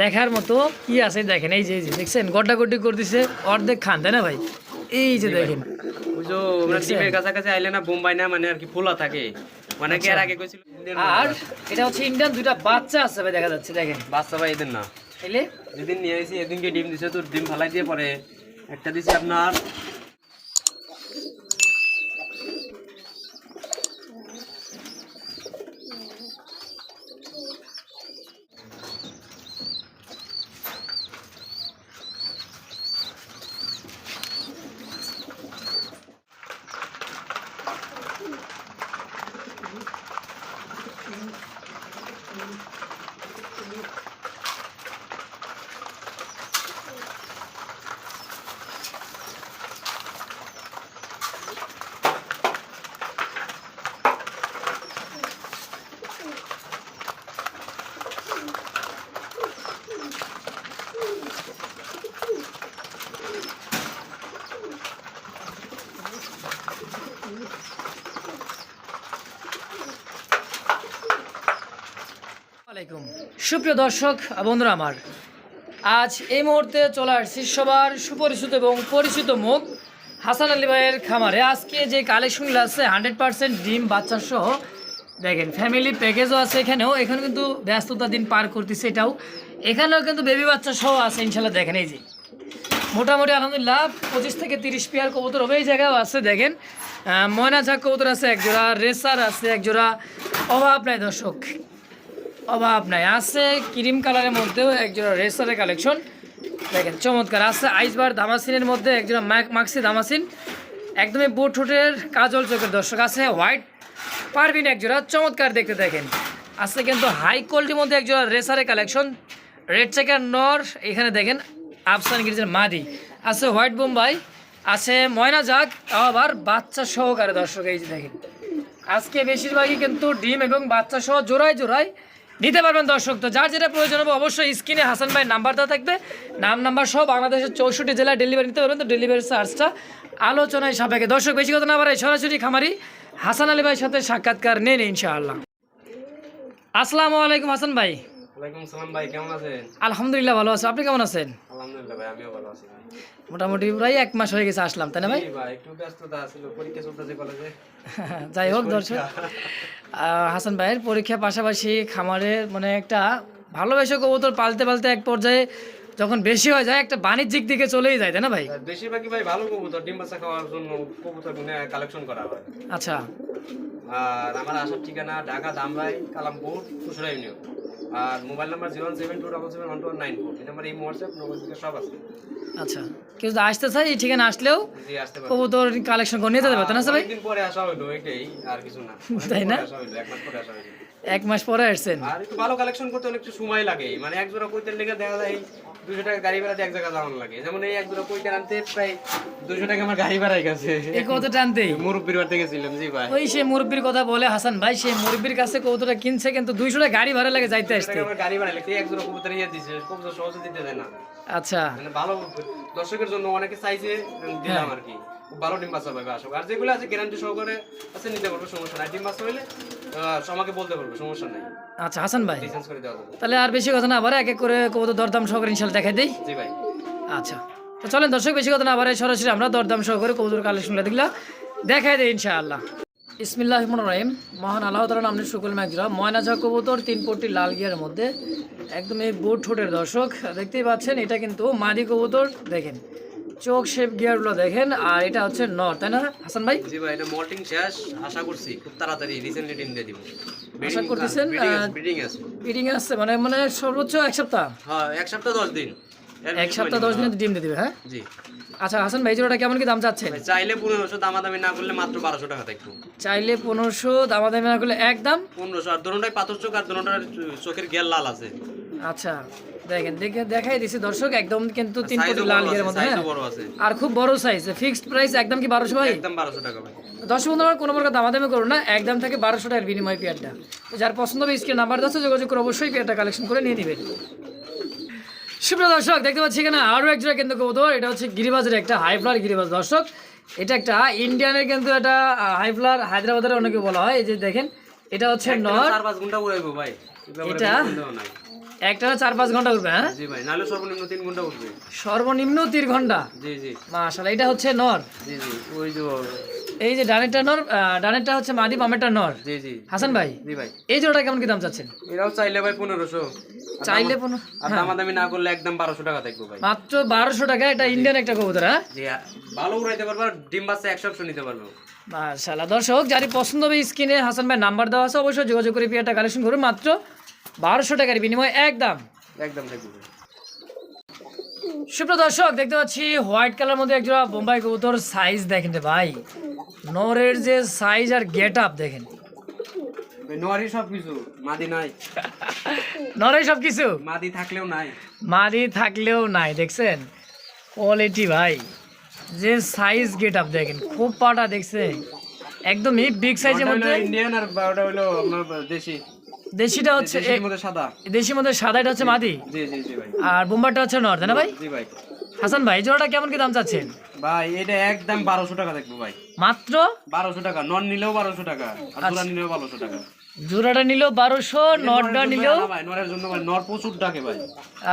দেখার মতো কি আছে দেখেন এই যে দেখছেন? গড্ডাগড্ডি করতেছে অর্ধেক খান তাই না ভাই? এই যে দেখেন। আইলে না বোম্বাই না মানে আর কি ফোলা থাকে। মানে কি এর আগে কইছিল? আর এটা হচ্ছে ইন্ডিয়ান দুইটা বাচ্চা আছে ভাই দেখা যাচ্ছে দেখেন। বাচ্চা ভাই এদের না। এলে যেদিন নিয়ে এদিনকে ডিম দিছে তো ডিম ফালাই দিয়ে পরে একটা দিছে আপনার আলাইকুম সুপ্রিয় দর্শক, বন্ধুরা আমার, আজ এই মুহূর্তে চলে আসছি সবার সুপরিচিত এবং পরিচিত মুখ, হাসান আলী ভাইয়ের খামারে। আজকে যে কালেকশনগুলো আছে, হান্ড্রেড পার্সেন্ট ডিম, বাচ্চা সহ, দেখেন ফ্যামিলি প্যাকেজও আছে এখানেও এখানে কিন্তু ব্যস্ততা দিন পার করতেছে এটাও। এখানেও কিন্তু বেবি বাচ্চা সহ আছে ইনশাল্লাহ দেখেন, এই যে। মোটামুটি আলহামদুলিল্লাহ, পঁচিশ থেকে তিরিশ পেয়ার কবুতর হবে, এই জায়গাও আছে, দেখেন। ময়না ঝাক কবুতর আছে একজোড়া রেসার আছে একজোড়া অভাব নাই দর্শক। অভাব নাই। আছে ক্রিম কালারের মধ্যেও একজোড়া রেসারের কালেকশন দেখেন, চমৎকার। আছে আইসবার দামাসিনের মধ্যে একজোড়া মাক্সি দামাসিন। একদমই বুট কাজল চোখের দর্শক আছে। হোয়াইট পারবিন একজোড়া, চমৎকার দেখতে দেখেন। আছে কিন্তু হাই কোয়ালিটির মধ্যে একজোড়া রেসারের কালেকশন রেড চেকার নর, এখানে দেখেন, আফসান গিরিজের মাদি। আছে হোয়াইট বোম্বাই, আছে ময়না জাগ, আবার বাচ্চা সহকারে দর্শক, এই যে দেখেন। আজকে বেশিরভাগই কিন্তু ডিম এবং বাচ্চা সহ জোড়ায় জোড়ায় নিতে পারবেন দর্শক। তো যার যেটা প্রয়োজন হবে অবশ্যই স্ক্রিনে হাসান ভাই নাম্বার দেওয়া থাকবে। নাম, নাম্বার সহ বাংলাদেশের চৌষট্টি জেলায় ডেলিভারি নিতে পারবেন। তো ডেলিভারি চার্জটা আলোচনায় সাপেক্ষে। দর্শক, বেশি কথা না বাড়াই সরাসরি খামারি হাসান আলী ভাইয়ের সাথে সাক্ষাৎকার নেন ইনশাআল্লাহ। আসসালামু আলাইকুম হাসান ভাই। ওয়ালাইকুম সালাম ভাই কেমন আছেন? আলহামদুলিল্লাহ ভালো আছি। আপনি কেমন আছেন? আলহামদুলিল্লাহ ভাই আমিও ভালো আছি মোটামুটি প্রায় এক মাস হয়ে গেছে আসলাম তাই না ভাই? ভাই একটু ব্যস্ততা ছিল পরীক্ষা চলতেছে কলেজে। যাই হোক দর্শক হাসান ভাইয়ের পরীক্ষার পাশাপাশি খামারের মানে একটা ভালোবেসে কবুতর পালতে পালতে এক পর্যায়ে যখন বেশি হয়ে যায় একটা বাণিজ্যিক দিকে চলেই যায় তাই না ভাই? বেশিরভাগই ভাই ভালো কবুতর ডিম বাচ্চা খাওয়ার জন্য কবুতর কালেকশন করা হয়। আচ্ছা। আর আমার আসার ঠিকানা ঢাকা দামরাই কালামপুর খুচরা ইউনিয়ন আর mobile number zero seven two double seven one two nine four এই নাম্বার এই হোয়াটসঅ্যাপ থেকে সব আছে। আচ্ছা। কেউ যদি আসতে চাই এই ঠিকানা আসলেও কবুতর কালেকশন করে নিতে পারবে না অনেকদিন পরে আসা হইল এটাই আর কিছু না। তাই না? এক মাস পরে আসছেন। আর একটু ভালো কালেকশন করতে অনেক সময় লাগে। মানে এক জোড়া কইতে লেগে দেখা যায় দুশো টাকা গাড়ি ভাড়া এক জায়গায় যাওয়ানো লাগে। যেমন এই এক জোড়া কইটার আনতে প্রায় দুশো টাকা আমার গাড়ি ভাড়াই গেছে। এই কত টানতেই মুরব্বীর বাড়িতে গেছিলাম জি ভাই। ওই সে মুরব্বির কথা বলে হাসান ভাই সে মুরব্বির কাছে কবুতরটা কিনছে কিন্তু দুইশো টাকা গাড়ি ভাড়া লাগে যাইতে আসতে। আমার গাড়ি ভাড়া লাগছে এক জোড়া কবুতর ইয়ে দিছে কবুতর সহজে দিতে দেয় না। আচ্ছা। মানে ভালো দর্শকের জন্য অনেকে চাইছে দিলাম আর কি। ভালো ডিম বাচ্চা পাবে আসো। আর যেগুলো আছে গ্যারান্টি সহকারে আছে নিতে পারবে সমস্যা নাই। ডিম বাচ্চা হইলে আমাকে বলতে পারবে সমস্যা নাই। আচ্ছা হাসান ভাই। করে দেওয়া যাবে। তাহলে আর বেশি কথা না আবার এক এক করে কবুতর দরদাম সহকারে ইনশাল্লাহ দেখাই দিই। জি ভাই। আচ্ছা। তো চলেন দর্শক বেশি কথা না আবার সরাসরি আমরা দরদাম সহকারে কবুতর কালেকশনগুলো দেখলা দেখাই দিই ইনশাআল্লাহ। ইসমিল্লাহ রহিম মহান আল্লাহ তালা নামনি শুকুল ম্যাকজরা ময়নাঝা কবুতর তিন পট্টি লাল গিয়ার মধ্যে। একদম এই বুট ঠোঁটের দর্শক দেখতেই পাচ্ছেন এটা কিন্তু মাদি কবুতর দেখেন। চোখ শেপ গিয়ারগুলো দেখেন আর এটা হচ্ছে নর তাই না হাসান ভাই? জি ভাই এটা মল্টিং শেষ আশা করছি খুব তাড়াতাড়ি রিসেন্টলি ডিম দিয়ে দিব। আশা করতেছেন, ব্রিডিং আছে ফিটিং আসছে মানে মানে সর্বোচ্চ এক সপ্তাহ? হ্যাঁ এক সপ্তাহ দশ দিন। এক সপ্তাহ হয়নি। দশ দিনে ডিম দিয়ে দেবে হ্যাঁ? জি। আচ্ছা হাসান ভাই জোড়াটা কেমন কি দাম চাচ্ছেন? চাইলে পনেরোশো দামাদামি না করলে মাত্র বারোশো টাকা থাকতো। চাইলে পনেরোশো দামাদামি না করলে একদম পনেরোশো আর দোনোটাই পাথর চোখ আর দোনোটার চোখের গেল লাল আছে। আচ্ছা দেখেন দেখে দেখাই দিছি। দর্শক একদম কিন্তু তিন কোটি লাল গিয়ার মধ্যে হ্যাঁ? আর খুব বড় সাইজ ফিক্সড প্রাইস একদম কি বারোশো ভাই? একদম বারোশো টাকা ভাই। দশ আমার কোনো প্রকার দামাদামি করুন না একদম থেকে বারোশো টাকার বিনিময় পেয়ারটা যার পছন্দ হবে স্ক্রিন নাম্বার দশ যোগাযোগ করে অবশ্যই পেয়ারটা কালেকশন করে নিয়ে নেবেন সুপ্রিয় দর্শক দেখতে পাচ্ছি এখানে আরও এক জোড়া কিন্তু কবুতর এটা হচ্ছে গিরিবাজের একটা হাইফ্লার গিরিবাজ। দর্শক এটা একটা ইন্ডিয়ানের কিন্তু একটা হাইফ্লার হায়দ্রাবাদের অনেকে বলা হয়। এই যে দেখেন এটা হচ্ছে নর। চার পাঁচ ঘণ্টা উড়াইবো ভাই। এ ব্যাপারে এটা? একটা চার পাঁচ ঘণ্টা উঠবে হ্যাঁ? জি ভাই নাহলে সর্বনিম্ন তিন ঘণ্টা উঠবে। সর্বনিম্ন তিন ঘণ্টা? জি জি। এটা হচ্ছে নর। জি জি ওই যে এই যে ডানেরটা নর ডানেরটা হচ্ছে মাদি বামেরটা নর। জি জি। হাসান ভাই জি ভাই। এই জোড়াটা কেমন কি দাম চাচ্ছেন? এরাও চাইলে ভাই পনেরোশো। চাইলে পনেরো আর দামাদামি না করলে একদম বারোশো টাকা থাকব ভাই। মাত্র বারোশো টাকা এটা ইন্ডিয়ান একটা কবুতর হ্যাঁ? জি ভালো উড়াইতে পারব ডিম বাচ্চা একশো একশো নিতে পারব। মাশাল্লাহ দর্শক যারই পছন্দ হবে স্ক্রিনে হাসান ভাই নাম্বার দেওয়া আছে অবশ্যই যোগাযোগ করে পিয়ারটা কালেকশন করুন। মাত্র বারোশো টাকার বিনিময়ে একদম। একদম। সুপ্রিয় দর্শক দেখতে পাচ্ছি হোয়াইট কালার মধ্যে একজোড়া বোম্বাই কবুতর সাইজ দেখেন ভাই। নরের যে সাইজ আর গেট আপ দেখেন। ভাই, সব কিছু মাদি নাই। নরের সব কিছু মাদি থাকলেও নাই। মাদি থাকলেও নাই দেখছেন? কোয়ালিটি ভাই। যে সাইজ গেট আপ দেখেন খুব পাটা দেখছে একদমই বিগ সাইজের মধ্যে। ইন্ডিয়ান আর হলো দেশি। দেশিটা হচ্ছে দেশির মধ্যে সাদা। দেশির মধ্যে হচ্ছে মাদি? জি জি জি ভাই। আর বোম্বারটা হচ্ছে নর তাই না ভাই? জি ভাই। হাসান ভাই জোড়াটা কেমন কি দাম চাচ্ছেন? ভাই এটা একদম বারোশো টাকা থাকব ভাই। মাত্র? বারোশো টাকা নন নিলেও বারোশো টাকা আর জোড়া নিলেও বারোশো টাকা। জোড়াটা নিল বারোশো নটটা নিল ভাই নরের জন্য ভাই নর প্রচুর ডাকে ভাই।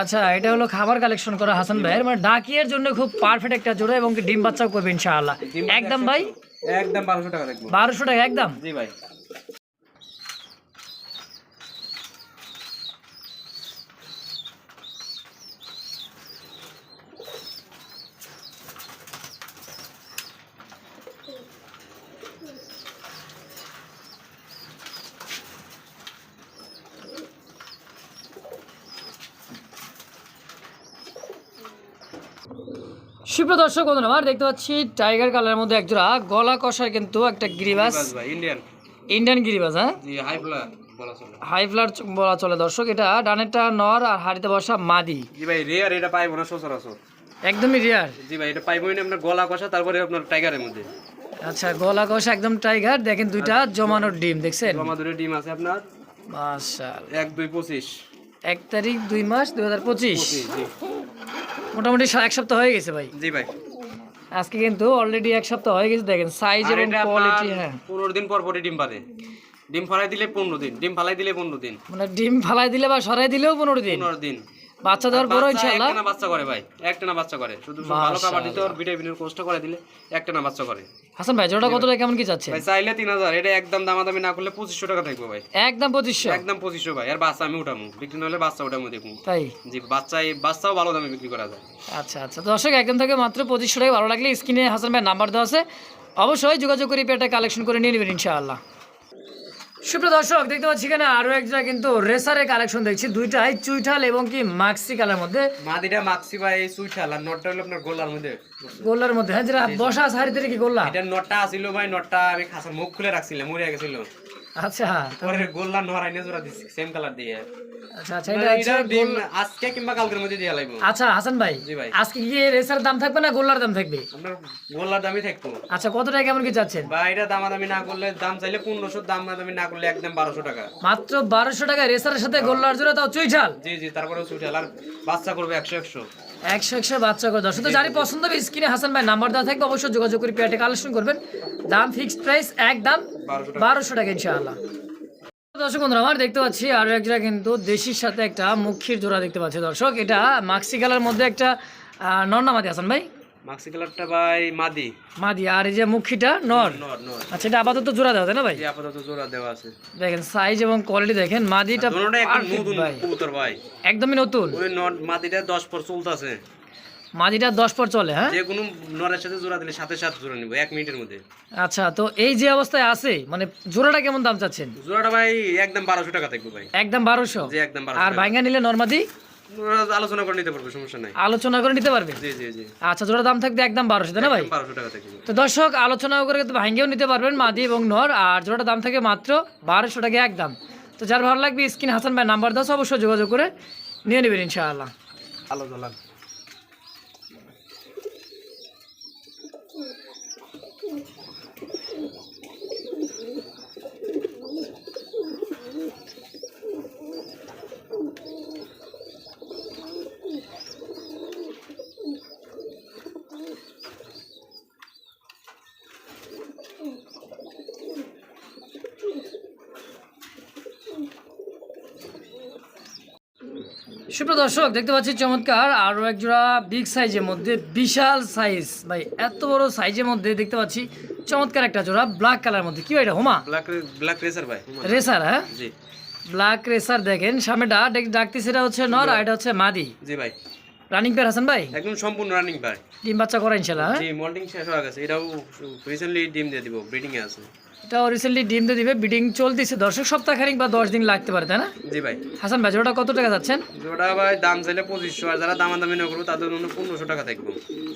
আচ্ছা এটা হলো খাবার কালেকশন করা হাসান ভাইয়ের। মানে ডাকিয়ের জন্য খুব পারফেক্ট একটা জোড়া এবং ডিম বাচ্চাও করবে ইনশাআল্লাহ। একদম ভাই? একদম বারোশো টাকা বারোশো টাকা একদম? জি ভাই। সুপ্রিয় দর্শক বন্ধুরা আমার দেখতে পাচ্ছি টাইগার কালারের মধ্যে একজোড়া গলা কষার কিন্তু একটা গিরিবাস। ইন্ডিয়ান ইন্ডিয়ান গিরিবাস হ্যাঁ? হাই ফ্লার বলা চলে। দর্শক এটা ডানেরটা নর আর হাড়িতে বসা মাদি। জি ভাই রেয়ার এটা পাইবো না সচরাচর। একদমই রিয়ার জি ভাই এটা না আপনার গলা কষা তারপরে আপনার টাইগারের মধ্যে। আচ্ছা গলা কষা একদম টাইগার দেখেন দুইটা জমানোর ডিম দেখছেন? আমাদের ডিম আছে আপনার। এক দুই পঁচিশ। এক তারিখ দুই মাস দুই হাজার পঁচিশ। মোটামুটি এক সপ্তাহ হয়ে গেছে ভাই। জি ভাই। আজকে কিন্তু অলরেডি এক সপ্তাহ হয়ে গেছে দেখেন সাইজ এবং কোয়ালিটি হ্যাঁ। পনেরো দিন পর পরে ডিম পারে ডিম ফলাই দিলে পনেরো দিন ডিম ফালাই দিলে পনেরো দিন। মানে ডিম ফালাই দিলে বা সরাই দিলেও পনেরো দিন। পনেরো দিন। বাচ্চা দেওয়ার পরও বাচ্চা ইনশাল্লাহ একটানা বাচ্চা করে ভাই একটানা বাচ্চা করে। শুধু ভালো খাবার দিতে ওর ভিটামিনের কোর্সটা করে দিলে একটানা বাচ্চা করে। হাসান ভাই জোড়া কত টাকা কেমন কি চাচ্ছে? ভাই চাইলে তিন হাজার এটা একদম দামাদামি না করলে পঁচিশশো টাকা থাকবে ভাই। একদম পঁচিশশো। একদম পঁচিশশো ভাই আর বাচ্চা আমি উঠামু বিক্রি না হলে বাচ্চা উঠামু দেখুন। তাই? জি বাচ্চাই বাচ্চাও ভালো দামে বিক্রি করা যায়। আচ্ছা আচ্ছা। দর্শক একদম থেকে মাত্র পঁচিশশো টাকা ভালো লাগলে স্ক্রিনে হাসান ভাই নাম্বার দেওয়া আছে। অবশ্যই যোগাযোগ করে পেটা কালেকশন করে নিয়ে নেবেন ইনশাআল্লাহ। সুপ্রিয় দর্শক দেখতে পাচ্ছি এখানে আরও একটা কিন্তু রেসারের কালেকশন দেখছি। দুইটাই চুইঠাল এবং কি মাক্সি কালার মধ্যে। মাদিটা মাক্সি ভাই চুইঠাল আর নটটা হলো আপনার গোলার মধ্যে। গোল্লার মধ্যে হ্যাঁ যেটা বসা সারিতে কি গোল্লা? এটা নটটা ছিল ভাই নটটা আমি খাসার মুখ খুলে রাখছিলাম মরে গেছিল। আচ্ছা পরে গোল্লা নরাইনে জোড়া দিছি সেম কালার দিয়ে। আচ্ছা আচ্ছা এটা এটা ডিম আজকে কিংবা কালকের মধ্যে দিয়ে লাগবে। আচ্ছা হাসান ভাই জি ভাই। আজকে কি রেসার দাম থাকবে না গোল্লার দাম থাকবে? আপনার গোল্লার দামই থাকতো আচ্ছা কত টাকা কেমন কি চাচ্ছেন এটা দামাদামি না করলে দাম চাইলে পনেরোশো দামাদামি না করলে একদম বারোশো টাকা। মাত্র বারোশো টাকা রেসারের সাথে গোল্লার জোড়া তাও চুইঠাল? জি জি তারপরে সুইঠাল আর বাচ্চা করবে একশো একশো। একশো একশো বাচ্চা করে দর্শক তো যারই পছন্দ হবে স্ক্রিনে হাসান ভাই নাম্বার দেওয়া থাকবে অবশ্যই যোগাযোগ করে পেয়ারটি কালেকশন করবেন। দাম ফিক্সড প্রাইস এক দাম বারোশো টাকা ইনশাআল্লাহ। দর্শক বন্ধুরা আমার দেখতে পাচ্ছি আরও একটা কিন্তু দেশির সাথে একটা মুখির জোড়া দেখতে পাচ্ছি দর্শক। এটা মাক্সি কালার মধ্যে একটা নর্নামাতি হাসান ভাই। মাক্সি কালারটা ভাই মাদি। মাদি আর এই যে মুখিটা নর। নর নর। আচ্ছা এটা আপাতত জোড়া দেওয়া না ভাই? আপাতত জোড়া দেওয়া আছে। দেখেন সাইজ এবং কোয়ালিটি দেখেন মাদিটা দুটোটা একদম নতুন ভাই। কবুতর ভাই। একদমই নতুন। ওই নট মাদিটা দশ পর চলতেছে। মাদিটা দশ পর চলে হ্যাঁ? যে কোনো নরের সাথে জোড়া দিলে সাথে সাথে জোড়া নিবো এক মিনিটের মধ্যে। আচ্ছা তো এই যে অবস্থায় আছে মানে জোড়াটা কেমন দাম চাচ্ছেন? জোড়াটা ভাই একদম বারোশো টাকা থাকবে ভাই। একদম বারোশো? জি একদম বারোশো আর ভাঙ্গা নিলে নর্মাদি আলোচনা করে নিতে পারবে সমস্যা নাই। আলোচনা করে নিতে পারবে? জি জি জি। আচ্ছা জোড়া দাম থাকবে একদম বারোশো না ভাই? বারোশো টাকা থাকবে তো দর্শক আলোচনা করে কিন্তু ভাঙ্গেও নিতে পারবেন মাদি এবং নর আর জোড়াটা দাম থাকে মাত্র বারোশো টাকা একদম। তো যার ভালো লাগবে স্ক্রিন হাসান ভাই নাম্বার দাও অবশ্যই যোগাযোগ করে নিয়ে নেবেন ইনশাআল্লাহ। আলো জ্বালান। সুপ্রিয় দর্শক দেখতে পাচ্ছি চমৎকার আরও এক জোড়া বিগ সাইজের মধ্যে বিশাল সাইজ ভাই এত বড় সাইজের মধ্যে দেখতে পাচ্ছি চমৎকার একটা জোড়া ব্ল্যাক কালার মধ্যে। কি ভাই এটা হোমা? ব্ল্যাক ব্ল্যাক রেসার ভাই রেসার হ্যাঁ? জি। ব্ল্যাক রেসার দেখেন সামনেটা ডাক- ডাকতেছে এটা হচ্ছে নর আর এটা হচ্ছে মাদি। জি ভাই। রানিং পেয়ার হাসান ভাই? একদম সম্পূর্ণ রানিং ভাই। ডিম বাচ্চা করা ইনশাল্লাহ হ্যাঁ? জি মল্টিং শেষ হয়ে গেছে। এটাও রিসেন্টলি ডিম দিয়ে দিব ব্রিডিং এ আছে। এটাও রিসেন্টলি ডিম দিয়ে দিবে বিডিং চলতেছে। দর্শক সপ্তাহ খানিক বা দশ দিন লাগতে পারে তাই না? জি ভাই। হাসান ভাই জোড়াটা কত টাকা যাচ্ছেন? ওটা ভাই দাম চাইলে পঁচিশশো। আর যারা দামাদামি না করব তাদের জন্য পনেরোশো টাকা থাকব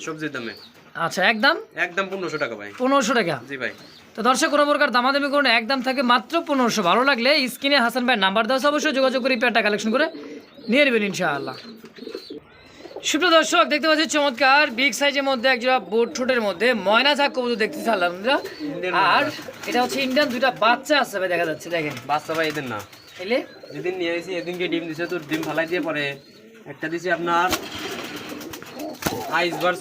সবজির দামে। আচ্ছা একদম একদম পনেরোশো টাকা ভাই। পনেরোশো টাকা? জি ভাই। তো দর্শক কোনো প্রকার দামাদামি করুন একদম থাকে মাত্র পনেরোশো। ভালো লাগলে স্ক্রিনে হাসান ভাই নাম্বার দেওয়া অবশ্যই যোগাযোগ করে পেয়ারটা কালেকশন করে নিয়ে নেবেন ইনশাআল্লাহ। সুপ্রিয় দর্শক দেখতে পাচ্ছি চমৎকার বিগ সাইজের মধ্যে একজোড়া বোট ঠোঁটের মধ্যে ময়না ঝাক কবুতর দেখতেছি আলহামদুলিল্লাহ আর এটা হচ্ছে ইন্ডিয়ান দুইটা বাচ্চা আছে ভাই দেখা যাচ্ছে দেখেন। বাচ্চা ভাই এদের না। এলে? যেদিন নিয়ে এসেছি এদিনকে ডিম দিছে তোর ডিম ফালাই দিয়ে পরে একটা দিছি আপনার আইস বার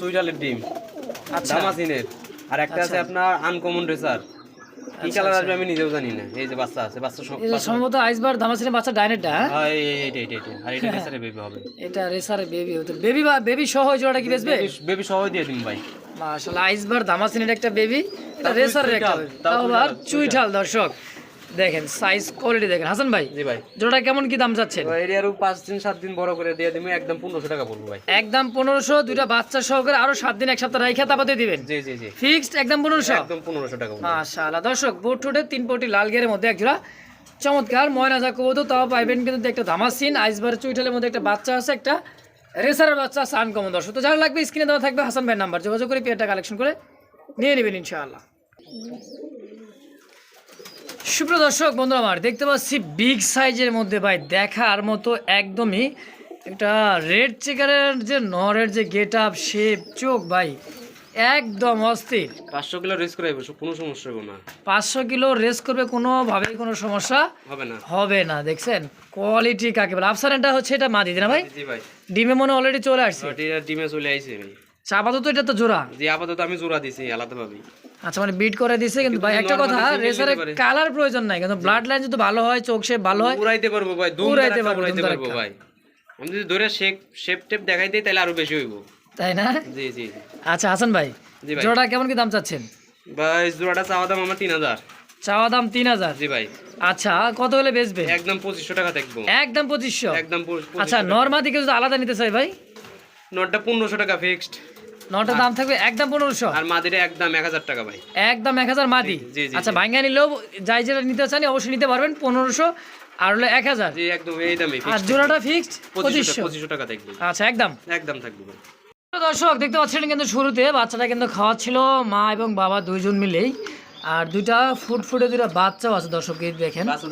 ডিম। আচ্ছা। দামাসিনের আর একটা আছে আপনার আনকমন রেসার কি কালার আসবে আমি নিজেও জানি না। এই যে বাচ্চা আছে বাচ্চা সম্ভবত আইসবার বাচ্চা ডাইনেটটা হ্যাঁ? হ্যাঁ, এই এই- এইটা এইটা এইটা। আর এটা রেসারে বেবি হবে। এটা রেসারে বেবি হতো বেবি বা বেবি সহ জোড়াটা কি বেচবে? বেবি সহ দিয়ে দিন ভাই। মাশাআল্লাহ আইসবার একটা বেবি রেসারের একটা তাও আর চুইঠাল। দর্শক। দেখেন সাইজ কোয়ালিটি দেখেন। হাসান ভাই জি ভাই। জোড়াটা কেমন কি দাম যাচ্ছেন আরও পাঁচ দিন সাত দিন বড় করে দিয়ে দিবো একদম পনেরোশো টাকা পড়ব ভাই। একদম পনেরোশো দুইটা বাচ্চা সহকারে আরও সাত দিন এক সপ্তাহ রেখে তাপাতে দিবেন? জি জি জি। ফিক্সড একদম পনেরোশো? একদম পনেরোশো টাকা মাশাআল্লাহ। দর্শক বুট টুটে তিন পটি লাল গেরের মধ্যে এক জোড়া। চমৎকার ময়না যা কবুতর তাও পাইবেন কিন্তু একটা ধামাসিন। আইসবার চুইঠালের মধ্যে একটা বাচ্চা আছে একটা রেসারের বাচ্চা সান আনকমন দর্শক তো যারা লাগবে স্ক্রিনে দেওয়া থাকবে হাসান ভাইয়ের নাম্বার যোগাযোগ করে পেয়ারটা কালেকশন করে নিয়ে নেবেন ইনশাআল্লাহ। সুপ্রিয় দর্শক বন্ধুরা আমার দেখতে পাচ্ছি বিগ সাইজের মধ্যে ভাই দেখার মতো একদমই একটা রেড চিকারের যে নরের যে গেট আপ শেপ চোখ ভাই একদম অস্থির। পাঁচশো কিলো রেস করে কোনো সমস্যা হবে না। পাঁচশো কিলো রেস করবে কোনোভাবেই কোনো সমস্যা হবে না। হবে না দেখছেন? কোয়ালিটি কাকে বলে? আফসারেনটা হচ্ছে এটা মা দিদি না ভাই? ডিমে মনে অলরেডি চলে আসছে। ডিমে চলে আসছে ভাই। আচ্ছা, আপাতত এটা তো জোড়া। জি আপাতত আমি জোড়া দিছি আলাদাভাবে আচ্ছা মানে বিট করে দিছে কিন্তু ভাই একটা কথা। কালার প্রয়োজন নাই কিন্তু ব্লাড লাইন যদি ভালো হয় চোখ শেপ ভালো হয় উড়াইতে পারব ভাই দুম উড়াইতে পারব, উড়াইতে পারব ভাই। আমি যদি ধরে শেপ শেপ টেপ দেখাই দিই তাহলে আরও বেশি হইব। তাই না? জি জি আচ্ছা হাসান ভাই জোড়াটা কেমন কি দাম চাচ্ছেন? ভাই জোড়াটা চাওয়া দাম আমার তিন হাজার। চাওয়া দাম তিন হাজার? জি ভাই। আচ্ছা কত হলে বেচবে একদম পঁচিশশো টাকা দেখব। একদম পঁচিশশো? একদম আচ্ছা নর্মা দিকে যদি আলাদা নিতে চাই ভাই? নটটা পনেরোশো টাকা ফিক্সড নটার দাম থাকবে একদম পনেরোশো। আর মাদিরে একদম এক হাজার টাকা ভাই। একদম এক হাজার মাদি। আচ্ছা ভাঙ্গা নিলেও যাই যেটা নিতে চান অবশ্যই নিতে পারবেন পনেরোশো আর হলো এক হাজার। একদম এই দামে আর জোড়াটা ফিক্সড পঁচিশশো পঁচিশশো। টাকা থাকবে আচ্ছা একদম। একদম থাকবে ভাই। দর্শক দেখতে পাচ্ছেন কিন্তু শুরুতে বাচ্চাটা কিন্তু খাওয়াচ্ছিল মা এবং বাবা দুইজন মিলেই। আর দুইটা ফুট ফুটে দুইটা বাচ্চাও আছে দর্শক এই দেখেন। বাচ্চা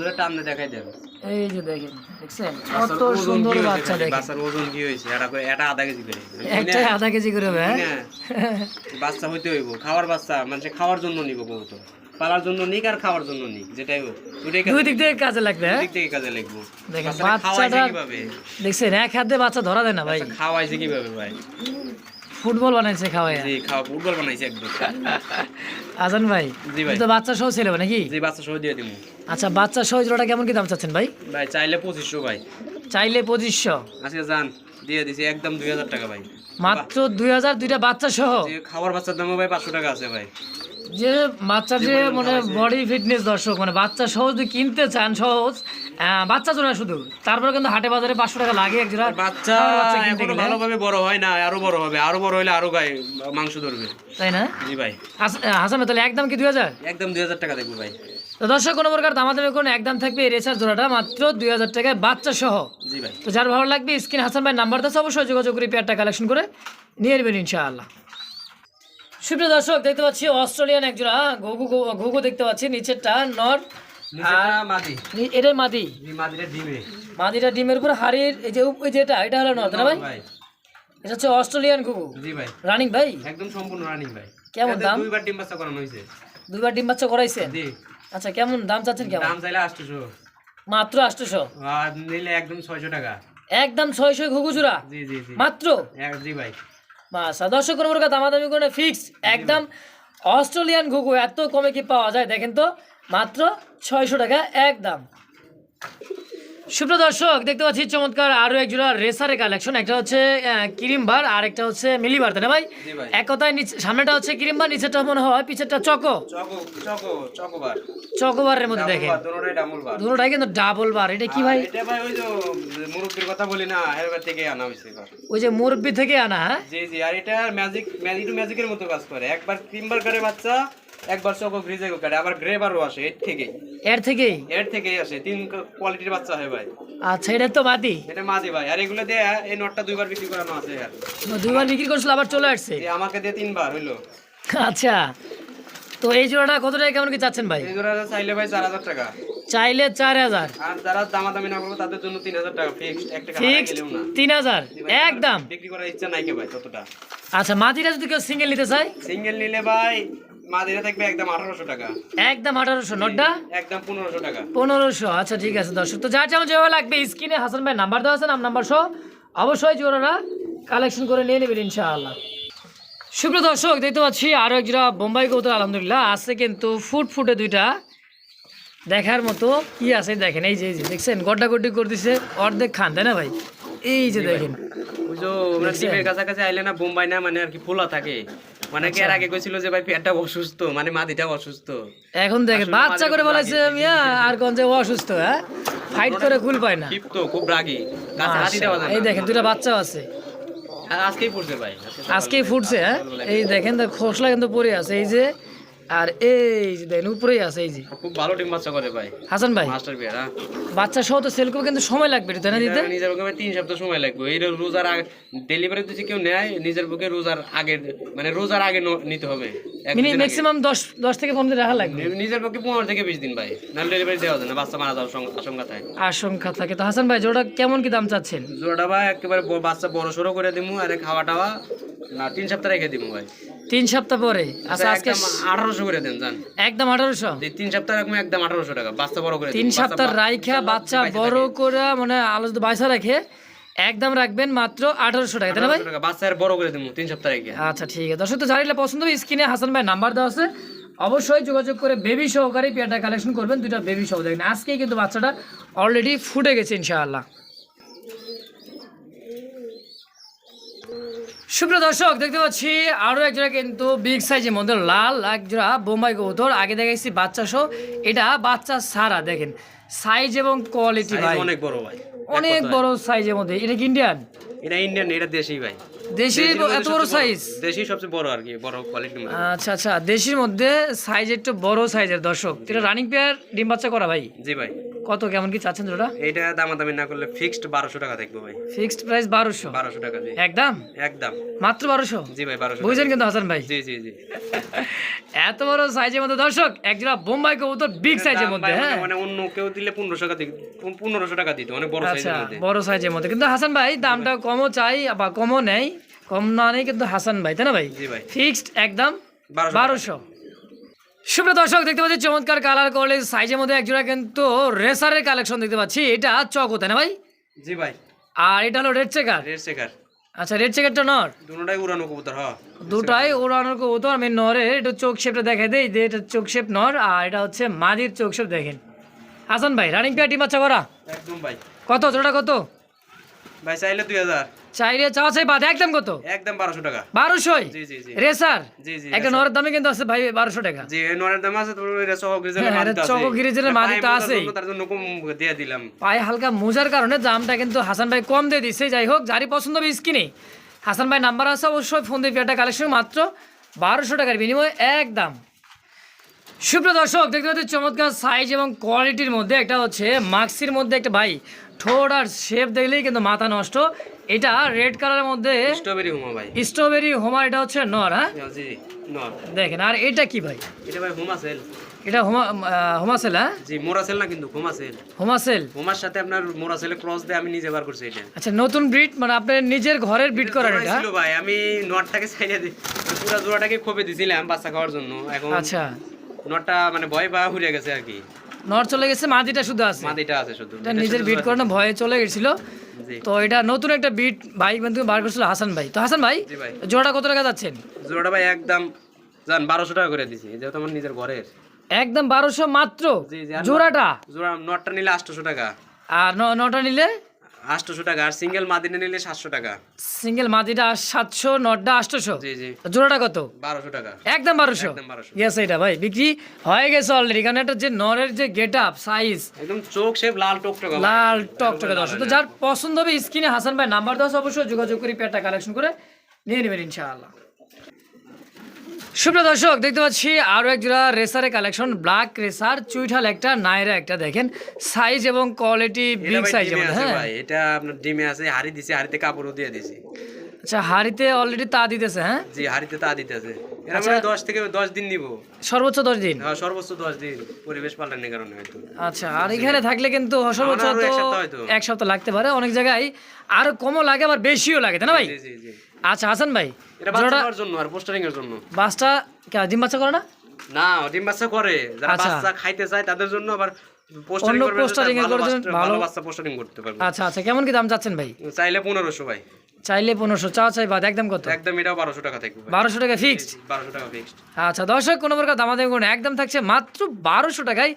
দেখাই দেন এই যে দেখেন দেখছেন? কত ওজন সুন্দর কি হয়েছে? বাচ্চা দেখেন। বাচ্চার ওজন কি হয়েছে? এটা এটা আধা কেজি করে। একটা আধা কেজি করে হবে হ্যাঁ? হ্যাঁ। বাচ্চা হইতে হইব খাওয়ার বাচ্চা মানে খাওয়ার জন্য নিব বহুত পালার জন্য নিক আর খাওয়ার জন্য নিক যেটাই হোক। দুই দিক থেকে কাজে লাগবে হ্যাঁ? দিক থেকে কাজে লাগবো। দেখেন, বাচ্চাটা খাওয়াইছে দেখছেন এক হাতে বাচ্চা ধরা দেয় না ভাই। খাওয়াইছে কীভাবে ভাই? ফুটবল বানাইছে খাওয়াই জি খাওয়া ফুটবল বানাইছে একদম। আজান ভাই জি ভাই। তো বাচ্চা সহ ছিল নাকি? জি বাচ্চা সহ দিয়ে দিমু। আচ্ছা বাচ্চা সহ জোড়াটা কেমন কি দাম চাচ্ছেন ভাই? ভাই চাইলে পঁচিশশো ভাই। চাইলে পঁচিশশো। আজকে জান দিয়ে দিছি একদম দুই হাজার টাকা ভাই। মাত্র দুই হাজার দুইটা বাচ্চা সহ? জি খাওয়ার বাচ্চার দামও ভাই পাঁচশো টাকা আছে ভাই। যে বাচ্চার যে মানে বডি ফিটনেস দর্শক মানে বাচ্চা সহজ কিনতে চান সহজ বাচ্চা জোড়া শুধু তারপরে কিন্তু হাটে বাজারে পাঁচশো টাকা লাগে এক জোড়া। বাচ্চা বাচ্চা এখনও ভালোভাবে বড় হয় না আরও বড় হবে আরও বড় হলে আরও গায়ে মাংস ধরবে। তাই না? জি ভাই। তাহলে একদম কি দুই হাজার? একদম দুই হাজার টাকা দেখব ভাই। তো দর্শক কোনো প্রকার দামাদামি কোনো একদম থাকবে রেসার জোড়াটা মাত্র দুই হাজার টাকায় বাচ্চা সহ। জি ভাই। তো যার ভালো লাগবে স্ক্রিন হাসান ভাই নাম্বার আছে অবশ্যই যোগাযোগ করে পেয়ারটা কালেকশন করে নিয়ে নেবেন ইনশাআল্লাহ। সুপ্রিয় দর্শক দেখতে পাচ্ছি অস্ট্রেলিয়ান একজোড়া ঘুঘু ঘুঘু দেখতে পাচ্ছি নিচেরটা নর এটাই মাদি। মাদিটা ডিমের উপর হাড়ির এই যে এই যেটা এটা হলো নর না ভাই? এটা হচ্ছে অস্ট্রেলিয়ান ঘুঘু জি ভাই। রানিং ভাই? একদম সম্পূর্ণ রানিং ভাই। কেমন দাম? দুইবার ডিম বাচ্চা করানো হয়েছে। দুইবার ডিম বাচ্চা করাইছেন? জি। আচ্ছা কেমন দাম চাচ্ছেন কেমন? দাম চাইলে আটশোশো। মাত্র আটশোশো? আর নিলে একদম ছয়শো টাকা। একদম ছয়শো ঘুঘু চূড়া? জি জি জি। মাত্র? জি ভাই। বাসা দর্শক কোনো প্রকার দামাদামি করে ফিক্স একদম অস্ট্রেলিয়ান ঘুঘু, এত কমে কি পাওয়া যায়? দেখেন তো, মাত্র ছয়শো টাকা, একদম। সুপ্রিয় দর্শক দেখতে পাচ্ছি চমৎকার আরও এক জোড়া রেসারের কালেকশন। একটা হচ্ছে ক্রিম বার আর একটা হচ্ছে মিলি বার তাই না ভাই? এক কথায় নিচে- সামনেটা হচ্ছে ক্রিম বার নিচেরটা মনে হয় পিছেরটা চকো। Choco choco chocobar. চকোবারের মধ্যে দেখেন। দুটোটাই কিন্তু ডাবল বার এটা কি ভাই? আর এটা ভাই ওই যে মুরব্বির কথা বলি না এর থেকে আনা হয়েছে। ওই যে মুরব্বি থেকে আনা হ্যাঁ? জি জি আর এটা ম্যাজিক ম্যাজিক ম্যাজিকের মতো কাজ করে। একবার ক্রিমবার করে বাচ্চা একবার চকো ফ্রিজে কাটে আবার গ্রেবারও আসে এর থেকে এর থেকেই? এর থেকেই আসে তিন কোয়ালিটির বাচ্চা হয় ভাই। আচ্ছা এটা তো বাদি এটা মাঝে ভাই আর এগুলো দিয়ে এই নটটা দুইবার বিক্রি করানো আছে আর। দুইবার বিক্রি করছিল আবার চলে আসছে? আমাকে দিয়ে তিনবার হইল। আচ্ছা তো এই জোড়াটা কত টাকা কেমন কি চাচ্ছেন ভাই? এই জোড়া চাইলে ভাই চার হাজার টাকা। চাইলে চার হাজার। আর যারা দামাদামি না করব তাদের জন্য তিন হাজার টাকা ফিক্সড এক টাকা ফিক্সড তিন হাজার একদম। বিক্রি করার ইচ্ছা নাই কে ভাই ততটা। আচ্ছা মাটিটা যদি কেউ সিঙ্গেল নিতে চায়? সিঙ্গেল নিলে ভাই মাদিরা থাকবে একদম আঠারোশো টাকা। একদম আঠারোশো নটটা? একদম পনেরোশো টাকা। পনেরোশো আচ্ছা ঠিক আছে দর্শক। তো যার যেমন যেভাবে লাগবে স্ক্রিনে হাসান ভাই নাম্বার দেওয়া আছে নাম নাম্বার সহ অবশ্যই জোড়ারা কালেকশন করে নিয়ে নেবেন ইনশাআল্লাহ। সুপ্রিয় দর্শক দেখতে পাচ্ছি আরও এক বোম্বাই কৌতুক আলহামদুলিল্লাহ। আছে কিন্তু ফুট ফুটে দুইটা। দেখার মতো কি আছে দেখেন এই যে এই যে দেখছেন? গড্ডা গড্ডি করে দিছে অর্ধেক খান তাই না ভাই? এই যে দেখেন। কাছাকাছি আইলে না বোম্বাই না মানে আর কি ফোলা থাকে। মানে কি এর আগে কইছিল যে ভাই পেটটা অসুস্থ মানে অসুস্থ। এখন দেখেন বাচ্চা করে বলাইছে মিয়া আর কোন যে অসুস্থ হ্যাঁ? ফাইট করে কুল পায় না। ক্ষিপ্ত খুব রাগী। কাছে হাতি দেওয়া যায় এই দেখেন দুটা বাচ্চা আছে। আজকেই ফুটছে ভাই। আজকেই ফুটছে হ্যাঁ? এই দেখেন তো খোসলা কিন্তু পড়ে আছে। এই যে আর এই যে দেখেন উপরেই আছে এই যে। খুব ভালো টিম বাচ্চা করে ভাই। হাসান ভাই? মাস্টার বিয়ার হ্যাঁ। বাচ্চা সহ তো সেল করবে কিন্তু সময় লাগবে না দিতে? নিজের বুকে তিন সপ্তাহ সময় লাগবে। এই রোজার ডেলিভারি যদি কেউ নেয় নিজের বুকে রোজার আগে মানে রোজার আগে নিতে হবে। ম্যাক্সিমাম দশ দশ থেকে পনেরো দিন রাখা লাগবে। নিজের পক্ষে পনেরো থেকে বিশ দিন ভাই। নাহলে ডেলিভারি দেওয়া যায় না বাচ্চা মারা যাওয়ার আশঙ্কা থাকে। আশঙ্কা থাকে। তো হাসান ভাই জোড়া কেমন কি দাম চাচ্ছেন? জোড়াটা ভাই একেবারে বাচ্চা বড় সড়ো করে দিমু আর খাওয়া টাওয়া না তিন সপ্তাহ রেখে দিমু ভাই। তিন সপ্তাহ পরে। আচ্ছা আজকে আঠারোশো করে দেন জান একদম আঠারোশো? তিন সপ্তাহ রাখব একদম আঠারোশো টাকা। বাচ্চা বড় করে তিন সপ্তাহ রাইখা বাচ্চা বড় করে মানে আলো যদি বাইসা রাখে একদম রাখবেন মাত্র আঠারোশো টাকা তাই না ভাই? 1800 টাকা বাচ্চা আর বড় করে দিমু তিন সপ্তাহ রেখে আচ্ছা ঠিক আছে। দর্শক তো জানিলে পছন্দ হবে স্ক্রিনে হাসান ভাই নাম্বার দেওয়া আছে। অবশ্যই যোগাযোগ করে বেবি সহকারে পেয়ারটা কালেকশন করবেন দুইটা বেবি সহ দেখেন। আজকেই কিন্তু বাচ্চাটা অলরেডি ফুটে গেছে ইনশাআল্লাহ। সুপ্রিয় দর্শক দেখতে পাচ্ছি আরও একজোড়া কিন্তু বিগ সাইজের মধ্যে লাল একজোড়া বোম্বাই কৌতর আগে দেখাইছি বাচ্চা সহ এটা বাচ্চা সারা দেখেন। সাইজ এবং কোয়ালিটি ভাই। অনেক বড় ভাই। অনেক বড় সাইজের মধ্যে। এটা কি ইন্ডিয়ান এটা ইন্ডিয়ান এটা দেশি ভাই। দেশি এত বড় সাইজ দেশি সবচেয়ে বড় আর কি বড় কোয়ালিটি আচ্ছা আচ্ছা। দেশির মধ্যে সাইজ একটু বড় সাইজের দর্শক। এটা রানিং পেয়ার ডিম বাচ্চা করা ভাই? জি ভাই। কত কেমন কি চাচ্ছেন ওটা এইটা দামাদামি না করলে ফিক্সড বারোশো টাকা থাকবে ভাই। ফিক্সড প্রাইস বারোশো? বারোশো টাকা জি। একদম? একদম। মাত্র বারোশো? জি ভাই বারোশো বুঝছেন কিন্তু হাসান ভাই? জি জি জি। এত বড় সাইজের মধ্যে দর্শক একজোড়া বোম্বাই কবুতর বিগ সাইজের মধ্যে হ্যাঁ? মানে অন্য কেউ দিলে পনেরোশো টাকা দিত পনেরোশো টাকা দিত অনেক বড় আচ্ছা সাইজের মধ্যে। বড় সাইজের মধ্যে। কিন্তু হাসান ভাই দামটা কমও চাই বা কমও নেই কম না নেই কিন্তু হাসান ভাই তাই না ভাই? জি ভাই। ফিক্সড একদম বারোশো। সুপ্রিয় দর্শক দেখতে পাচ্ছি চমৎকার কালার করলে সাইজের মধ্যে একজোড়া কিন্তু রেসারের কালেকশন দেখতে পাচ্ছি। এটা চকো তাই না ভাই? জি ভাই। আর এটা হলো রেড চেকার রেড চেকার আচ্ছা রেড চেকারটা নর? দুটাই উড়ানো কবুতর হ দুটাই উড়ানোর কবুতর আমি নরে এটা চোখ শেপটা দেখাই দেই যে এটা চোখ শেপ নর আর এটা হচ্ছে মাদির চোখ শেপ দেখেন। হাসান ভাই রানিং পেয়ার টিম বাচ্চা করা? একদম ভাই। কত জোড়া কত? ভাই চাইলে দুই হাজার। চাইলে চাওয়া চাই বাদ একদম কত? একদম বারোশো টাকা। বারোশোই? জি জি জি। রেসার? জি জি একটা নরের দামে কিন্তু আছে ভাই বারোশো টাকা। জি নরের দাম আছে তোর এটা গ্রিজেলের মাদি তো চকো গ্রিজেলের মাদি তো আছেই। তার জন্য কম দিয়ে দিলাম। পায়ে হালকা মোজার কারণে দামটা কিন্তু হাসান ভাই কম দিয়ে যাই হোক যারই পছন্দ হবে স্কিনে। হাসান ভাই নাম্বার আছে অবশ্যই ফোন দিয়ে পেয়ারটা কালেকশন মাত্র বারোশো টাকার বিনিময়ে একদম। সুপ্রিয় দর্শক দেখতে পাচ্ছি চমৎকার সাইজ এবং কোয়ালিটির মধ্যে একটা হচ্ছে মাক্সির মধ্যে একটা ভাই ঠোঁট আর শেপ দেখলেই কিন্তু মাথা নষ্ট। এটা রেড কালারের মধ্যে স্ট্রবেরি হুমা ভাই। স্ট্রবেরি হোমা এটা হচ্ছে নর হ্যাঁ? জি নর। দেখেন আর এটা কি ভাই? এটা ভাই হুমা সেল এটা হোমা হোমাসেল হ্যাঁ? জি মোরা সেল না কিন্তু হুমা সেল হোমাসেল হোমার সাথে আপনার মোরা সেলে ক্রস দিয়ে আমি নিজে বার করছি এটা। আচ্ছা নতুন ব্রিড মানে আপনার নিজের ঘরের ব্রিড করার এটা? ছিল ভাই আমি নটটাকে সাইডে দিই পুরো জোড়াটাকে খোপে দিছিলাম বাচ্চা খাওয়ার জন্য। এখন আচ্ছা। নটটা মানে ভয় পা ঘুরে গেছে আর কি। নর চলে গেছে মাদিটা শুধু আছে। মাদিটা আছে শুধু। এটা নিজের বিট করানো ভয়ে চলে গেছিল। তো এটা নতুন একটা বিট ভাই বন্ধু বার করছিল হাসান ভাই। তো হাসান ভাই জোড়াটা কত টাকা যাচ্ছেন? জোড়াটা ভাই একদম জান বারোশো টাকা করে দিছি। যেহেতু আমার নিজের ঘরের। একদম বারোশো মাত্র? জোড়াটা? জোড়া নটটা নিলে আটশোশো টাকা। আর নটা নিলে? আটশোশো টাকা আর সিঙ্গেল মাদিনে নিলে সাতশো টাকা। সিঙ্গেল মাদিটা সাতশো নটটা আটশোশো। জি জি। জোড়াটা কত? 1200 টাকা। একদম 1200 একদম 1200 यस এটা ভাই বিক্রি হয়ে গেছে অলরেডি কারণ এটা যে নরের যে গেটআপ সাইজ একদম চোখ শেপ লাল টকটকা লাল টকটকে দর্শক। তো যার পছন্দ হবে স্ক্রিনে হাসান ভাই নাম্বার দশ অবশ্যই যোগাযোগ করে পেটা কালেকশন করে নিয়ে নেবেন ইনশাআল্লাহ। সুপ্রিয় দর্শক দেখতে পাচ্ছি আরও এক জোড়া রেসারের কালেকশন। ব্ল্যাক রেসার চুইঠাল একটা নাইরা একটা দেখেন। সাইজ এবং কোয়ালিটি বিগ আছে হ্যাঁ। এটা আপনার ডিমে আছে হাড়ি দিছে হাড়িতে কাপড়ও দিয়ে দিছি। আচ্ছা হাড়িতে অলরেডি তা দিতেছে হ্যাঁ? জি হাড়িতে তা দিতেছে। এরা আচ্ছা। মানে দশ থেকে দশ দিন নিব। সর্বোচ্চ দশ দিন? হ্যাঁ, সর্বোচ্চ দশ দিন পরিবেশ পাল্টানোর কারণে হয়তো। আচ্ছা আর এখানে থাকলে কিন্তু সর্বোচ্চ এক তো সপ্তাহ এক সপ্তাহ লাগতে পারে। অনেক জায়গায় আরও কমও লাগে আবার বেশিও লাগে তাই না ভাই? জি জি জি। আচ্ছা হাসান ভাই এটা বাচ্চা জন্য আর পোস্টারিং এর জন্য। কে ডিম বাচ্চা করে না? না ডিম বাচ্চা করে। যারা আচ্ছা। বাচ্চা খাইতে চায় তাদের জন্য আবার পোস্টারিং অন্য এর ভালো জন্য বাচ্চা- ভালো- বাচ্চা পোস্টারিং করতে পারবে। আচ্ছা আচ্ছা কেমন কি দাম চাচ্ছেন ভাই? চাইলে পনেরোশো ভাই। চাইলে পনেরোশো চা চাই বাদ একদম কত? একদম এটাও বারোশো টাকা থাকবে বারোশো টাকা ফিক্সড বারোশো টাকা ফিক্সড আচ্ছা দর্শক কোনো প্রকার দামাদামি একদম থাকছে মাত্র বারোশো টাকায়।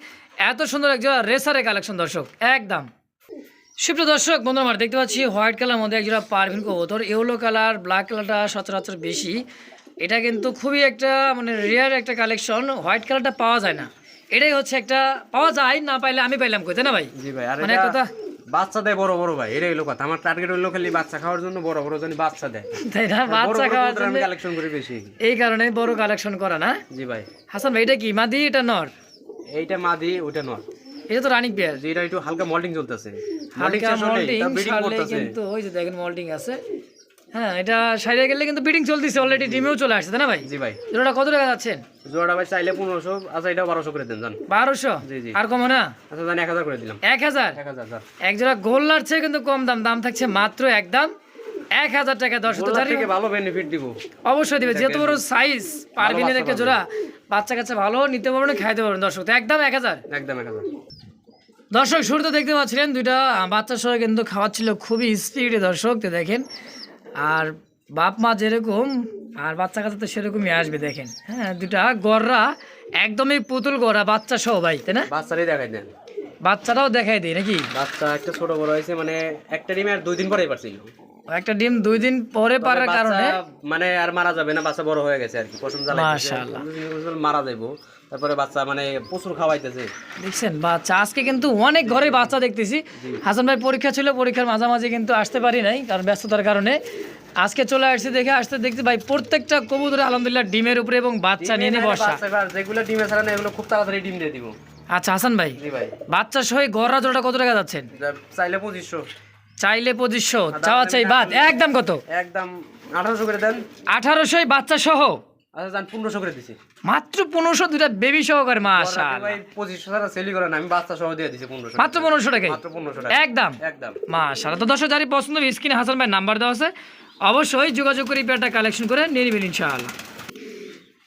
এত সুন্দর একজন রেসারের কালেকশন দর্শক একদম। সুপ্রিয় দর্শক বন্ধু আমার দেখতে পাচ্ছি হোয়াইট কালার মধ্যে একজোড়া পারভিন কবুতর। ইয়েলো কালার ব্ল্যাক কালারটা সচরাচর বেশি। এটা কিন্তু খুবই একটা মানে রেয়ার একটা কালেকশন হোয়াইট কালারটা পাওয়া যায় না। এটাই হচ্ছে একটা পাওয়া যায় না পাইলে আমি পাইলাম কই তাই না ভাই? জি ভাই আর মানে কথা বাচ্চা দেয় বড় বড় ভাই এটাই হলো কথা। আমার টার্গেট হলো খালি বাচ্চা খাওয়ার জন্য বড় বড় জানি বাচ্চা দেয়। তাই না? বাচ্চা খাওয়ার জন্য কালেকশন করি বেশি। এই কারণে বড় কালেকশন করা না। জি ভাই। হাসান ভাই এটা কি মাদি এটা নর? এইটা মাদি ওইটা নয় এটা তো পেয়ার এটা একটু হালকা মল্টিং চলতেছে। হালকা মল্টিং ছাড়লে কিন্তু ওই যে দেখেন মল্টিং আছে। হ্যাঁ এটা সাইডে গেলে কিন্তু বিডিং চলতেছে অলরেডি ডিমেও চলে আসছে না ভাই? জি ভাই। জোড়াটা কত টাকা যাচ্ছেন? জোড়াটা ভাই চাইলে পনেরোশো আচ্ছা এটা বারোশো করে দেন জান বারোশো? জি, জি। আর কম না? আচ্ছা জানি এক হাজার করে দিলাম। এক হাজার? এক হাজার স্যার এক জোড়া গোল্লার চেয়ে কিন্তু কম দাম দাম থাকছে মাত্র একদম এক হাজার টাকা দশ থেকে ভালো বেনিফিট দিব। অবশ্যই দিবে যেহেতু বড় সাইজ পারবিনের একটা জোড়া। বাচ্চা কাচ্চা ভালো নিতে পারবেন খাইতে পারবেন দর্শক। একদম এক হাজার। একদম এক হাজার। দর্শক শুরুতে দেখতে পাচ্ছিলেন দুইটা আহ, বাচ্চা সহ কিন্তু খাওয়াচ্ছিল খুবই স্পিডে দর্শক তো দেখেন। আর বাপ মা যেরকম আর বাচ্চা কাচ্চা তো সেরকমই আসবে দেখেন। হ্যাঁ দুটা গররা একদমই পুতুল গড়া বাচ্চা সহ ভাই তাই না? বাচ্চারই দেখাই দেন। বাচ্চাটাও দেখাই দিই নাকি? বাচ্চা একটা ছোট বড় হয়েছে মানে একটা ডিম আর দুই দিন পরেই পারছিল। একটা ডিম দুই দিন পরে পারার কারণে? মানে আর মারা যাবে না বাচ্চা বড় হয়ে গেছে আর কি পশম। জ্বালাইতেছে। মারা যাইবো। তারপরে বাচ্চা মানে প্রচুর খাওয়াইতেছে। দেখছেন বাচ্চা আজকে কিন্তু অনেক ঘরে বাচ্চা দেখতেছি। হাসান ভাই পরীক্ষা ছিল পরীক্ষার মাঝামাঝি কিন্তু আসতে পারি নাই কারণ ব্যস্ততার কারণে। আজকে চলে আসছি দেখে আসতে দেখতে ভাই প্রত্যেকটা কবুতরে আলহামদুলিল্লাহ ডিমের উপরে এবং বাচ্চা নিয়ে নিয়ে বসা। যেগুলো ডিমে ছাড়া না এগুলো খুব তাড়াতাড়ি ডিম দিয়ে দিব। আচ্ছা হাসান ভাই বাচ্চা সহ গড়া জোড়া কত টাকা যাচ্ছেন? চাইলে পঁচিশশো। চাইলে পঁচিশশো। চাওয়া চাই বাদ। একদম কত? একদম আঠারোশো করে দেন। আঠারোশোই বাচ্চা সহ? আচ্ছা যান পনেরোশো করে দিছি। মাত্র পনেরোশো দুটা বেবি সহকারে মাসা ওরা পঁচিশশো ছাড়া সেলই করে না আমি বাচ্চা সহ দিয়ে দিছি পনেরোশো মাত্র পনেরোশো টাকাই মাত্র পনেরোশো টাকা। একদম? একদম। মাশাআল্লাহ। তো দর্শক যারই পছন্দ স্ক্রিনে হাসান ভাই নাম্বার দেওয়া আছে অবশ্যই যোগাযোগ করে পেয়ারটা কালেকশন করে নিয়ে নেবেন ইনশাআল্লাহ।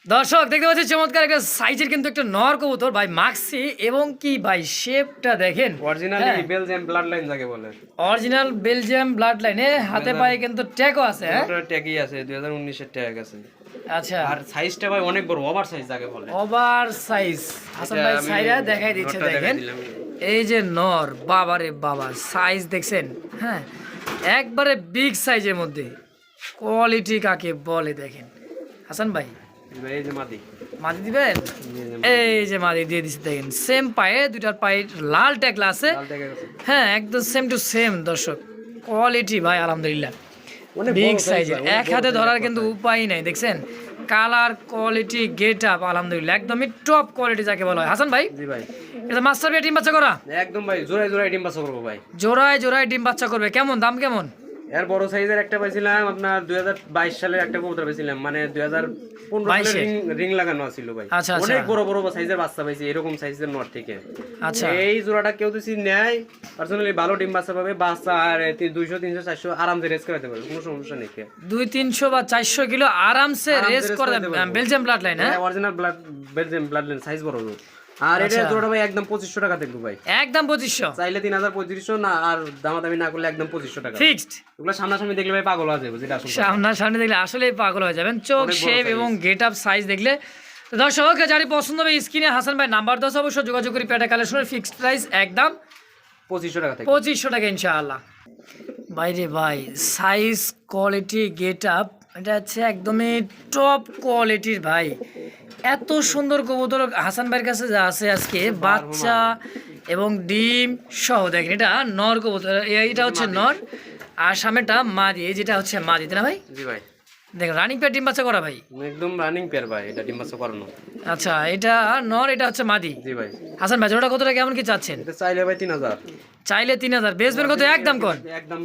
দর্শক দেখতে পাচ্ছি চমৎকার একটা সাইজের কিন্তু একটা নর কবুতর। ভাই মাক্সি এবং কি ভাই শেপটা দেখেন। অরিজিনালি বেলজিয়াম ব্লাড লাইন যাকে বলে। অরিজিনাল বেলজিয়াম ব্লাড লাইনে হাতে পায়ে কিন্তু ট্যাগও আছে হ্যাঁ। ট্যাগই আছে ট্যাগ আছে। আচ্ছা। আর সাইজটা ভাই অনেক বড় ওভার সাইজ বলে। ওভার সাইজ হাসান ভাই সাইরা দেখাই দিচ্ছে দেখেন। এই যে নর বাবারে বাবা সাইজ দেখছেন? হ্যাঁ একবারে বিগ সাইজের মধ্যে। কোয়ালিটি কাকে বলে দেখেন? হাসান ভাই। এই যে মাদি। মাদি দিবেন? এই যে মাদি। দিয়ে দিচ্ছে দেখেন। সেম পায়ে দুটার পায়ে লাল ট্যাকলা আছে। হ্যাঁ একদম সেম টু সেম দর্শক। কোয়ালিটি ভাই আলহামদুলিল্লাহ। বিগ সাইজের। এক হাতে ধরার কিন্তু উপায় নাই দেখছেন? কালার কোয়ালিটি গেট আপ আলহামদুলিল্লাহ। একদমই টপ কোয়ালিটি যাকে বলা হয়। হাসান ভাই? জি ভাই। এটা মাস্টার বিয়ে ডিম বাচ্চা করা? একদম ভাই জোড়ায় জোড়ায় ডিম বাচ্চা করব ভাই। জোড়ায় জোড়ায় ডিম বাচ্চা করবে। কেমন দাম কেমন? এর বড় সাইজের একটা পাইছিলাম আপনার দুই হাজার বাইশ সালের একটা কবুতর পাইছিলাম। মানে দুই হাজার পনেরো রিং লাগানো ছিল ভাই। আচ্ছা, আচ্ছা। অনেক বড় বড় সাইজের বাচ্চা পাইছি এরকম সাইজের নট থেকে। আচ্ছা। এই জোড়াটা কেউ যদি নেয় পার্সোনালি ভালো ডিম বাচ্চা পাবে বাচ্চা আর দুইশো তিনশো চারশো আরামসে রেস করাতে পারবে কোনো সমস্যা নেই দুই তিনশো বা চারশো কিলো আরামসে রেস race করে বেলজিয়াম ব্লাড লাইন হ্যাঁ? Original blood Belgium blood line size বড় আর এটা আচ্ছা। জোড়া ভাই একদম পঁচিশশো টাকা দেখব ভাই। একদম পঁচিশশো। চাইলে না আর দামাদামি না করলে একদম পঁচিশশো টাকা। ফিক্সড এগুলো সামনাসামনি দেখলে ভাই পাগল হয়ে যাবে যেটা আসলে সামনা সামনে দেখলে পাগল হয়ে যাবেন। চোখ শেপ এবং গেট আপ সাইজ দেখলে। দর্শক যারি পছন্দ হবে স্ক্রিনে হাসান ভাই নাম্বার দশ অবশ্যই যোগাযোগ করি পেটা কালেকশনের ফিক্সড প্রাইস একদম পঁচিশশো টাকা থাকবে পঁচিশশো টাকা ইনশাআল্লাহ। বাইরে ভাই সাইজ কোয়ালিটি গেট আপ এটা হচ্ছে একদমই টপ কোয়ালিটির ভাই। এত সুন্দর কবুতর হাসান ভাইয়ের কাছে যা আছে আজকে বাচ্চা এবং ডিম সহ দেখেন এটা নর কবুতর এটা হচ্ছে নর আর সামনেটা মাদি এই যেটা হচ্ছে মাদি তাই না ভাই? জি ভাই। দেখেন রানিং পেয়ার ডিম বাচ্চা করা ভাই? একদম রানিং পেয়ার ভাই এটা ডিম বাচ্চা করানো। আচ্ছা এটা নর এটা হচ্ছে মাদি? জি ভাই। হাসান ভাই জোড়া কতটা কেমন কি চাচ্ছেন? এটা চাইলে ভাই তিন হাজার। চাইলে তিন হাজার বেসবেন কত? একদম কর। একদম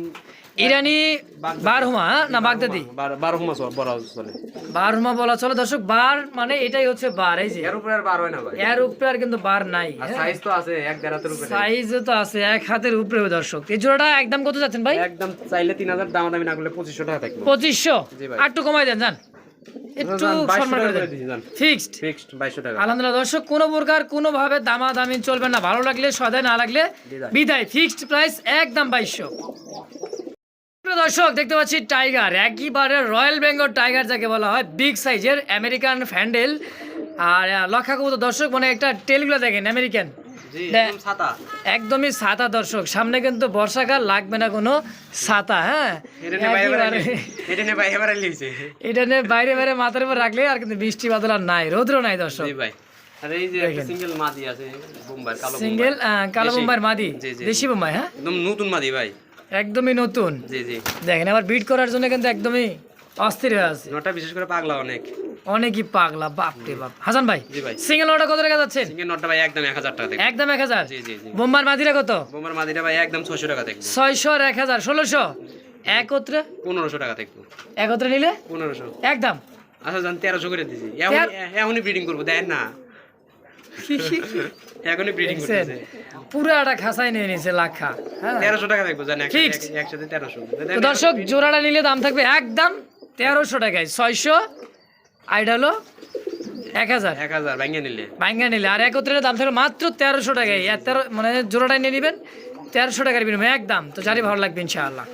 ইরানি বারহুমা হ্যাঁ? না বাগদাদি? বার- বারো মাস বড় চলে। বারহুমা বলা চলে। দর্শক বার মানে এটাই হচ্ছে বার এই যে। এর উপরে আর বার হয় না ভাই। এর উপরে আর কিন্তু বার নাই আর সাইজ তো আছে এক হাতের উপরে। সাইজ তো আছে এক হাতের উপরে দর্শক। এই জোড়াটা একদম কত যাচ্ছেন ভাই? একদম চাইলে তিন হাজার দাম দামি না করলে পঁচিশশো টাকা থাকবে। পঁচিশশো? জি ভাই। আর একটু কমাই দেন জান একটু সম্মান করে দেন। ফিক্সড ফিক্সড বাইশশো টাকা। আলহামদুলিল্লাহ দর্শক কোনো প্রকার কোনোভাবে দামাদামি চলবে না। ভালো লাগলে সদায় না লাগলে বিদায়। ফিক্সড প্রাইস একদম বাইশশো। প্রিয় দর্শক দেখতে পাচ্ছি টাইগার। একইবারে রয়্যাল বেঙ্গল টাইগার যাকে বলা হয় বিগ সাইজের আমেরিকান ফ্যান্ডেল। আর লক্ষা কবুতর দর্শক মানে একটা টেলগুলো দেখেন আমেরিকান। একদমই ছাতা দর্শক। সামনে কিন্তু বর্ষাকাল লাগবে না কোনো ছাতা হ্যাঁ? এটা নিয়ে বাইরে বাইরে মাথার উপর রাখলে আর কিন্তু বৃষ্টি বাদল আর নাই রৌদ্র নাই দর্শক। সিঙ্গেল কালো। বোম্বাইয়ের মাদি? দেশি বোম্বাই হ্যাঁ? একদম নতুন মাদি ভাই। একদমই নতুন। জি জি। দেখেন আবার বিট করার জন্য কিন্তু একদমই অস্থির হয়ে আছে। নটা বিশেষ করে পাগলা অনেক। অনেকই পাগলা বাপ রে বাপ। হাসান ভাই জি ভাই। সিঙ্গেল নটা কত টাকা যাচ্ছে সিঙ্গেল নটটা ভাই একদম এক হাজার টাকা থাকবে একদম এক হাজার? জি জি জি। বোম্বার মাদিরা কত? বোম্বার মাদিটা ভাই একদম ছশো টাকা থাকবে ছয়শো আর এক হাজার ষোলোশো? একত্রে? পনেরোশো টাকা থাকবে একত্রে নিলে? পনেরোশো। একদম। আচ্ছা জান তেরোশো করে দিছি। এখনই এখনই ব্রিডিং করব দেন না। এখনই ব্রিডিং করতেছে। পুরাটা খাসাই নিয়ে নিছে লাখা হ্যাঁ? তেরোশো টাকা থাকব জান এক- একসাথে তেরোশো। তো দর্শক জোড়াটা নিলে দাম থাকবে একদম তেরোশো টাকায়। ছয়শো আইডা হলো এক হাজার। এক হাজার ভাঙিয়ে নিলে। ভাঙ্গা নিলে। আর একত্রে দাম থাকবে মাত্র তেরোশো টাকায়। আর তেরো মানে জোড়াটাই নিয়ে নেবেন তেরোশো টাকার বিনিময়ে একদম। তো জারি ভালো লাগবে ইনশাআল্লাহ।